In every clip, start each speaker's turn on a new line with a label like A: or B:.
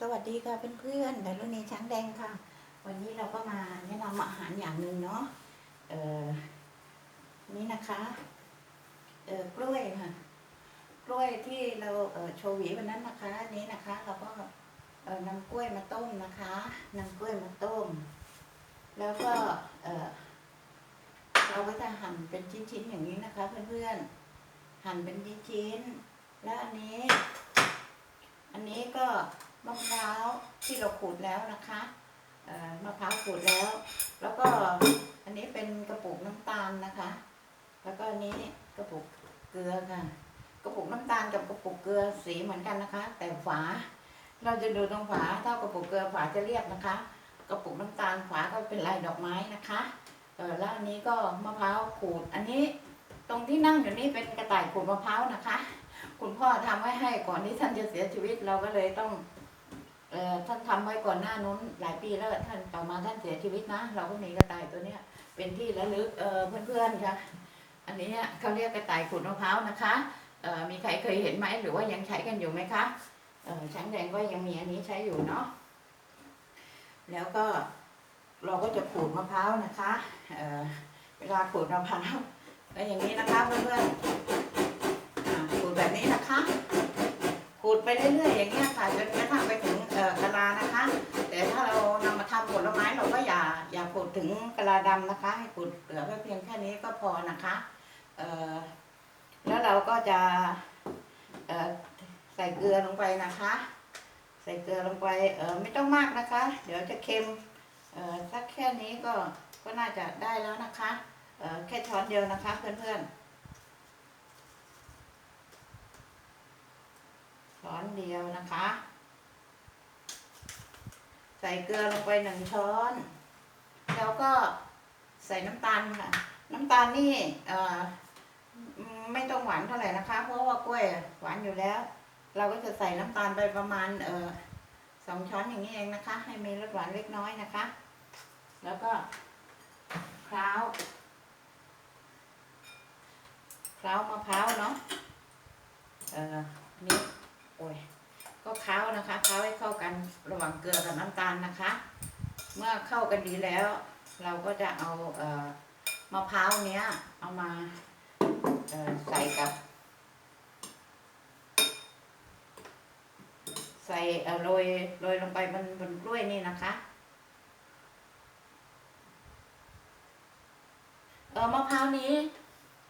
A: สวัสดีค่ะเพื่อนๆดารุณีช้างแดงค่ะ วันนี้เราก็มาแนะนำอาหารอย่างหนึ่งเนาะเออนี่นะคะเออกล้วยค่ะ กล้วยที่เราเออโชว์หวีวันนั้นนะคะนี้นะคะ เราก็เออนำกล้วยมาต้มนะคะนำกล้วยมาต้ม แล้วก็เออเราก็จะหั่นเป็นชิ้นๆอย่างนี้นะคะ เพื่อนๆหั่นเป็นชิ้นๆแล้วอันนี้ อันนี้ก็มะพร้าวที่เราขูดแล้วนะคะมะพร้าวขูดแล้ว แล้วก็อันนี้เป็นกระปุกน้ำตาลนะคะ แล้วก็อันนี้กระปุกเกลือค่ะ กระปุกน้ำตาลกับกระปุกเกลือสีเหมือนกันนะคะ แต่ฝา เราจะดูตรงฝาถ้ากระปุกเกลือฝาจะเรียบนะคะ กระปุกน้ำตาลฝาก็เป็นลายดอกไม้นะคะเออแล้วอันนี้ก็มะพร้าวขูด อันนี้ตรงที่นั่งอยู่นี่เป็นกระต่ายขูดมะพร้าวนะคะ คุณพ่อทำไว้ให้ก่อนที่ท่านจะเสียชีวิตเราก็เลยต้องเออท่านทำไว้ก่อนหน้านู้นหลายปีแล้วท่านต่อมาท่านเสียชีวิตนะ เราก็มีกระต่ายตัวเนี้ย เป็นที่ระลึกเออเพื่อนๆค่ะอันนี้เขาเรียกกระต่ายขูดมะพร้าวนะคะเออมีใครเคยเห็นไหมหรือว่ายังใช้กันอยู่ไหมคะเอ่อช้างแดงก็ยังมีอันนี้ใช้อยู่เนาะแล้วก็เราก็จะขูดมะพร้าวนะคะเออเวลาขูดมะพร้าวก็อย่างนี้นะคะเพื่อนๆอ่าขูดแบบนี้นะคะ ขูด ไปเรื่อยๆอย่างเงี้ยค่ะจนกระทั่งไปถึงกะลานะคะ แต่ถ้าเรานำมาทำผลไม้เราก็อย่าอย่าขูดถึงกะลาดำนะคะ ให้ขูดเหลือไว้เพียงแค่นี้ก็พอนะคะเออแล้วเราก็จะเออใส่เกลือลงไปนะคะ ใส่เกลือลงไปเออไม่ต้องมากนะคะ เดี๋ยวจะเค็มเออสักแค่นี้ก็ก็น่าจะได้แล้วนะคะเออแค่ช้อนเดียวนะคะเพื่อนๆ ช้อน เดียวนะคะ ใส่เกลือลงไปหนึ่งช้อน แล้วก็ใส่น้ำตาลค่ะ น้ำตาลนี่ไม่ต้องหวานเท่าไหร่นะคะ เพราะว่ากล้วยหวานอยู่แล้ว เราก็จะใส่น้ำตาลไปประมาณเออสองช้อนอย่างนี้เองนะคะ ให้มีรสหวานเล็กน้อยนะคะ แล้วก็เคล้าวเคล้าวมะพร้าวเนาะเอ่อนี่ โอ้ยก็ เคล้านะคะเคล้าให้เข้ากันระหว่างเกลือกับน้ำตาลนะคะ เมื่อเข้ากันดีแล้ว เราก็จะเอาเอ่อมะพร้าวเนี้ย เอามาใส่กับ ใส่โรยโรยลงไปบนบนกล้วยนี่นะคะเออมะพร้าวนี้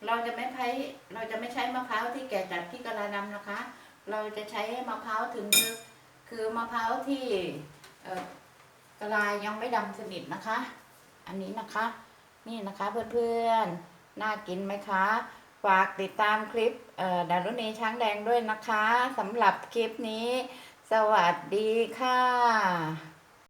A: เราจะไม่ใช้เราจะไม่ใช้มะพร้าวที่แก่จัดที่กระลาดำนะคะ เราจะใช้มะพร้าวถึงทึกคือมะพร้าวที่เอ่อกะลายยังไม่ดำสนิทนะคะ อันนี้นะคะ นี่นะคะเพื่อนๆ น่ากินไหมคะ ฝากติดตามคลิปดารุณีช้างแดงด้วยนะคะสำหรับคลิปนี้ สวัสดีค่ะ